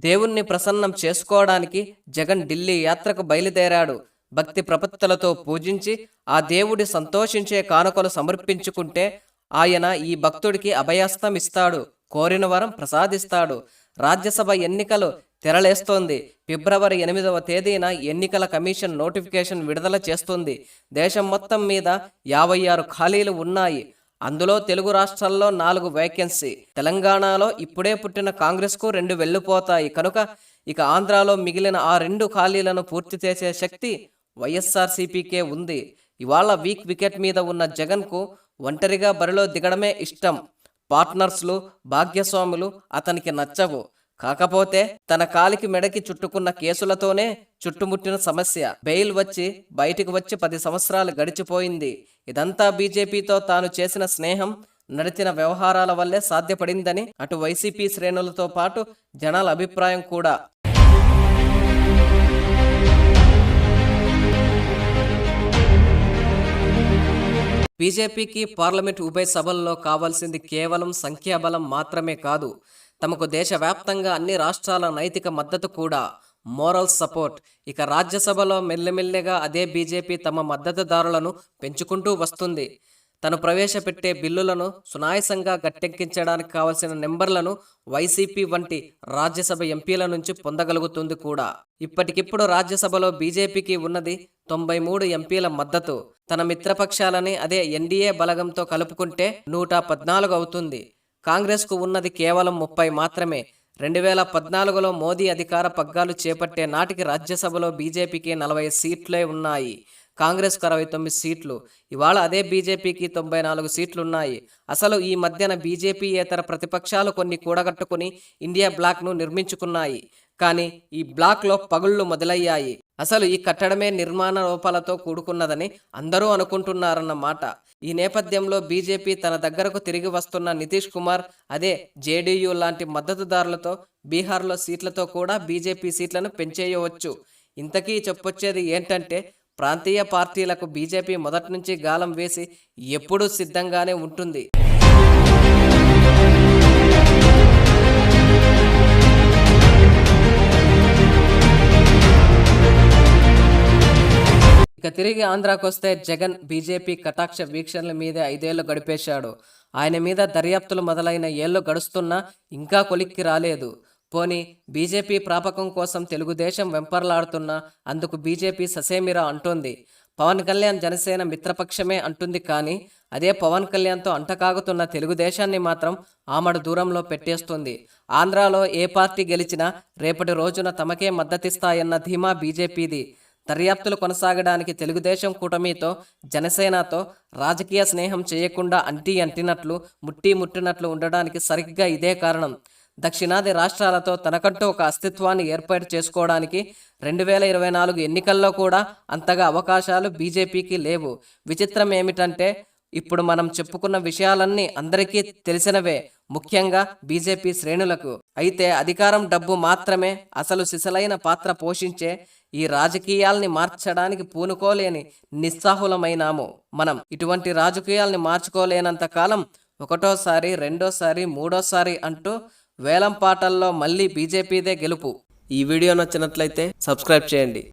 దేవుణ్ణి ప్రసన్నం చేసుకోవడానికి జగన్ ఢిల్లీ యాత్రకు బయలుదేరాడు. భక్తి ప్రపత్తులతో పూజించి ఆ దేవుడి సంతోషించే కానుకలు సమర్పించుకుంటే ఆయన ఈ భక్తుడికి అభయస్తం ఇస్తాడు కోరిన వరం ప్రసాదిస్తాడు. రాజ్యసభ ఎన్నికలు తెరలేస్తోంది. ఫిబ్రవరి ఎనిమిదవ తేదీన ఎన్నికల కమిషన్ నోటిఫికేషన్ విడుదల చేస్తుంది. దేశం మొత్తం మీద యాభై ఆరు ఖాళీలు ఉన్నాయి. అందులో తెలుగు రాష్ట్రాల్లో నాలుగు వేకెన్సీ తెలంగాణలో ఇప్పుడే పుట్టిన కాంగ్రెస్కు రెండు వెళ్ళిపోతాయి. కనుక ఇక ఆంధ్రాలో మిగిలిన ఆ రెండు ఖాళీలను పూర్తి చేసే శక్తి వైఎస్ఆర్సీపీకే ఉంది. ఇవాళ వీక్ వికెట్ మీద ఉన్న జగన్కు ఒంటరిగా బరిలో దిగడమే ఇష్టం. పార్ట్నర్స్లు భాగ్యస్వాములు అతనికి నచ్చవు. కాకపోతే తన కాలికి మెడకి చుట్టుకున్న కేసులతోనే చుట్టుముట్టిన సమస్య. బెయిల్ వచ్చి బయటికి వచ్చి పది సంవత్సరాలు గడిచిపోయింది. ఇదంతా బీజేపీతో తాను చేసిన స్నేహం నడిచిన వ్యవహారాల వల్లే సాధ్యపడిందని అటు వైసీపీ శ్రేణులతో పాటు జనాల అభిప్రాయం కూడా. బీజేపీకి పార్లమెంట్ ఉభయ సభల్లో కావాల్సింది కేవలం సంఖ్యాబలం మాత్రమే కాదు. తమకు దేశవ్యాప్తంగా అన్ని రాష్ట్రాల నైతిక మద్దతు కూడా మోరల్ సపోర్ట్ ఇక రాజ్యసభలో మెల్లమెల్లగా అదే బీజేపీ తమ మద్దతుదారులను పెంచుకుంటూ వస్తుంది. తను ప్రవేశపెట్టే బిల్లులను సునాయసంగా గట్టెక్కించడానికి కావలసిన నెంబర్లను వైసీపీ వంటి రాజ్యసభ ఎంపీల నుంచి పొందగలుగుతుంది కూడా. ఇప్పటికిప్పుడు రాజ్యసభలో బీజేపీకి ఉన్నది తొంభై మూడు ఎంపీల మద్దతు. తన మిత్రపక్షాలని అదే ఎన్డీఏ బలగంతో కలుపుకుంటే నూట పద్నాలుగు అవుతుంది. కాంగ్రెస్కు ఉన్నది కేవలం ముప్పై మాత్రమే. రెండు వేల పద్నాలుగులో మోదీ అధికార పగ్గాలు చేపట్టే నాటికి రాజ్యసభలో బీజేపీకి నలభై సీట్లే ఉన్నాయి. కాంగ్రెస్కు అరవై తొమ్మిది సీట్లు. ఇవాళ అదే బీజేపీకి తొంభై నాలుగు సీట్లున్నాయి. అసలు ఈ మధ్యన బీజేపీయేతర ప్రతిపక్షాలు కొన్ని కూడగట్టుకుని ఇండియా బ్లాక్ను నిర్మించుకున్నాయి. కానీ ఈ బ్లాక్లో పగుళ్ళు మొదలయ్యాయి. అసలు ఈ కట్టడమే నిర్మాణ లోపాలతో కూడుకున్నదని అందరూ అనుకుంటున్నారన్నమాట. ఈ నేపథ్యంలో బీజేపీ తన దగ్గరకు తిరిగి వస్తున్న నితీష్ కుమార్ అదే జేడీయూ లాంటి మద్దతుదారులతో బీహార్లో సీట్లతో కూడా బీజేపీ సీట్లను పెంచేయవచ్చు. ఇంతకీ చెప్పొచ్చేది ఏంటంటే ప్రాంతీయ పార్టీలకు బీజేపీ మొదటి నుంచి గాలం వేసి ఎప్పుడూ సిద్ధంగానే ఉంటుంది. ఇక తిరిగి ఆంధ్రాకు వస్తే జగన్ బీజేపీ కటాక్ష వీక్షణల మీద ఐదేళ్ళు గడిపేశాడు. ఆయన మీద దర్యాప్తులు మొదలైన ఏళ్ళు గడుస్తున్నా ఇంకా కొలిక్కి రాలేదు. పోని బీజేపీ ప్రాపకం కోసం తెలుగుదేశం వెంపర్లాడుతున్నా అందుకు బీజేపీ ససేమిరా అంటోంది. పవన్ కళ్యాణ్ జనసేన మిత్రపక్షమే అంటుంది కానీ అదే పవన్ కళ్యాణ్తో అంటకాగుతున్న తెలుగుదేశాన్ని మాత్రం ఆమడ దూరంలో పెట్టేస్తుంది. ఆంధ్రాలో ఏ పార్టీ గెలిచినా రేపటి రోజున తమకే మద్దతిస్తాయన్న ధీమా బీజేపీది. దర్యాప్తులు కొనసాగడానికి తెలుగుదేశం కూటమితో జనసేనతో రాజకీయ స్నేహం చేయకుండా అంటీ అంటినట్లు ముట్టి ముట్టినట్లు ఉండడానికి సరిగ్గా ఇదే కారణం. దక్షిణాది రాష్ట్రాలతో తనకంటూ ఒక అస్తిత్వాన్ని ఏర్పాటు చేసుకోవడానికి రెండు వేల ఇరవై నాలుగు ఎన్నికల్లో కూడా అంతగా అవకాశాలు బీజేపీకి లేవు. విచిత్రం ఏమిటంటే ఇప్పుడు మనం చెప్పుకున్న విషయాలన్నీ అందరికీ తెలిసినవే ముఖ్యంగా బీజేపీ శ్రేణులకు. అయితే అధికారం డబ్బు మాత్రమే అసలు సిసలైన పాత్ర పోషించే ఈ రాజకీయాల్ని మార్చడానికి పూనుకోలేని నిస్సాహులమైనాము మనం. ఇటువంటి రాజకీయాల్ని మార్చుకోలేనంత కాలం ఒకటోసారి రెండోసారి మూడోసారి అంటూ వేలం పాటల్లో మళ్ళీ బీజేపీదే గెలుపు. ఈ వీడియో నచ్చినట్లయితే సబ్స్క్రైబ్ చేయండి.